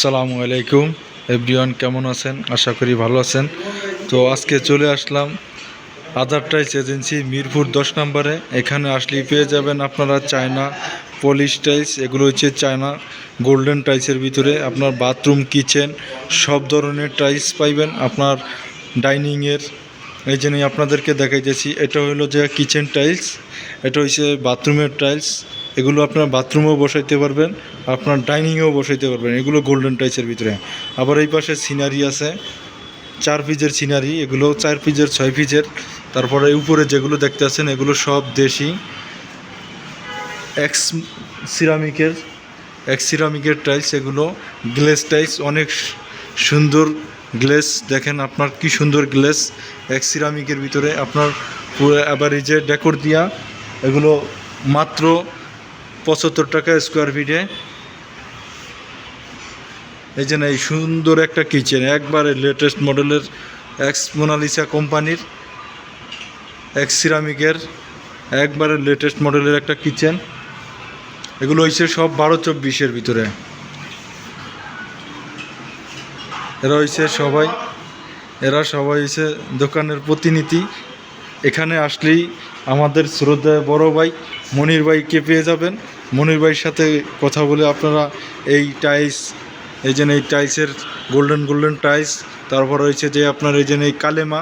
সালামু আলাইকুম। এভরিওয়ান, কেমন আছেন? আশা করি ভালো আছেন। তো আজকে চলে আসলাম আধার টাইস এজেন্সি মিরপুর দশ নম্বরে। এখানে আসলেই পেয়ে যাবেন আপনারা চায়না পলিশ টাইলস এগুলো হচ্ছে চায়না গোল্ডেন টাইলসের ভিতরে। আপনার বাথরুম কিচেন সব ধরনের টাইলস পাইবেন। আপনার ডাইনিংয়ের এই জন্যই আপনাদেরকে দেখাইতেছি, এটা হলো যে কিচেন টাইলস এটা হচ্ছে বাথরুমের টাইলস এগুলো আপনার বাথরুমেও বসাইতে পারবেন, আপনার ডাইনিংয়েও বসাইতে পারবেন, এগুলো গোল্ডেন টাইলসের ভিতরে। আবার এই পাশে সিনারি আছে, চার পিজের সিনারি এগুলো চার পিজের ছয় পিজের তারপরে উপরে যেগুলো দেখতে আছেন, এগুলো সব দেশি। এক্স সিরামিকের এক্স সিরামিকের টাইলস এগুলো গ্লেস টাইলস অনেক সুন্দর গ্লেস, দেখেন আপনার কি সুন্দর গ্লেস, এক সিরামিকের ভিতরে আপনার পুরো আবার যে ডেকোর দিয়া, এগুলো মাত্র পঁচাত্তর টাকা স্কোয়ার ফিটে এই যে এই সুন্দর একটা কিচেন একবারে লেটেস্ট মডেলের এক্স মোনালিসা কোম্পানির এক্স সিরামিকের, একবারে লেটেস্ট মডেলের একটা কিচেন এগুলো হয়েছে সব বারো চব্বিশের ভিতরে। এরা হয়েছে সবাই, এরা সবাই হয়েছে দোকানের প্রতিনিধি। এখানে আসলেই আমাদের শ্রদ্ধা বড় ভাই মনির ভাইকে পেয়ে যাবেন? মনির ভাইয়ের সাথে কথা বলে আপনারা এই টাইলস, এই যে এই টাইলসের গোল্ডেন গোল্ডেন টাইলস, তারপর রয়েছে যে আপনার এই যে এই কালেমা,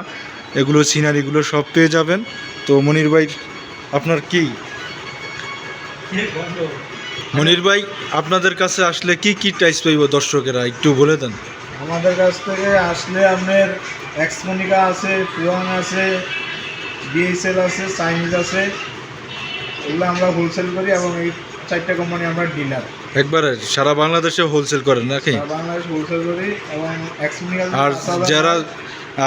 এগুলো, সিনারিগুলো সব পেয়ে যাবেন। তো মনির ভাই, আপনার কি? মনির ভাই, আপনাদের কাছে আসলে কি কি টাইলস পাইব দর্শকেরা? একটু বলে দেন। আমাদের কাছ থেকে আসলে আপনার এক্সমনিকা আছে ফিওন আছে বিএসএল আছে চাইনিজ আছে এগুলো আমরা হোলসেল করি এবং এই চারটা কোম্পানি আমরা ডিলার একবারে সারা বাংলাদেশে হোলসেল করেন নাকি? বাংলাদেশ হোলসেল করি এবং এক্সমনিকা আর যারা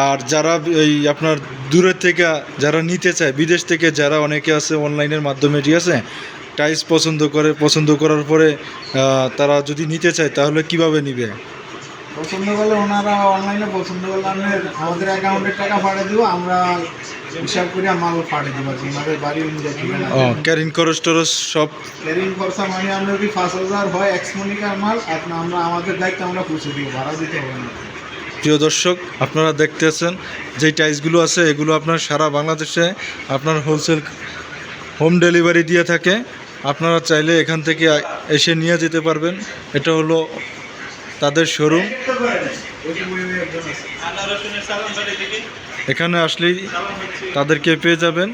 আর যারা এই আপনার দূরের থেকে যারা নিতে চায় বিদেশ থেকে যারা অনেকে আছে অনলাইনের মাধ্যমে ঠিক আছে? টাইলস পছন্দ করে পছন্দ করার পরে তারা যদি নিতে চায় তাহলে কীভাবে নিবে? পছন্দ করলে ওনারা অনলাইনে পছন্দ করলে আমাদের অ্যাকাউন্টে টাকা পাঠিয়ে দেবো আমরা হিসাব করে মাল পাঠিয়ে দেবো। আমাদের বাড়ি অনুযায়ী ও ক্যারিং খরচ টরচ সব? ক্যারিং খরচা মানে আমরা যদি পাঁচ হাজার হয় এক্সমনিকার মাল আপনার আমরা আমাদের দায়িত্ব আমরা পৌঁছে দিব ভাড়া দিতে হবে না। প্রিয় দর্শক আপনারা দেখতে আছেন যেই টাইলসগুলো আছে এগুলো আপনার সারা বাংলাদেশে আপনার হোলসেল হোম ডেলিভারি দিয়ে থাকে। আপনারা চাইলে এখান থেকে এসে নিয়ে যেতে পারবেন। এটা হলো তাদের শোরুম এখানে আসলেই তাদেরকে পেয়ে যাবেন।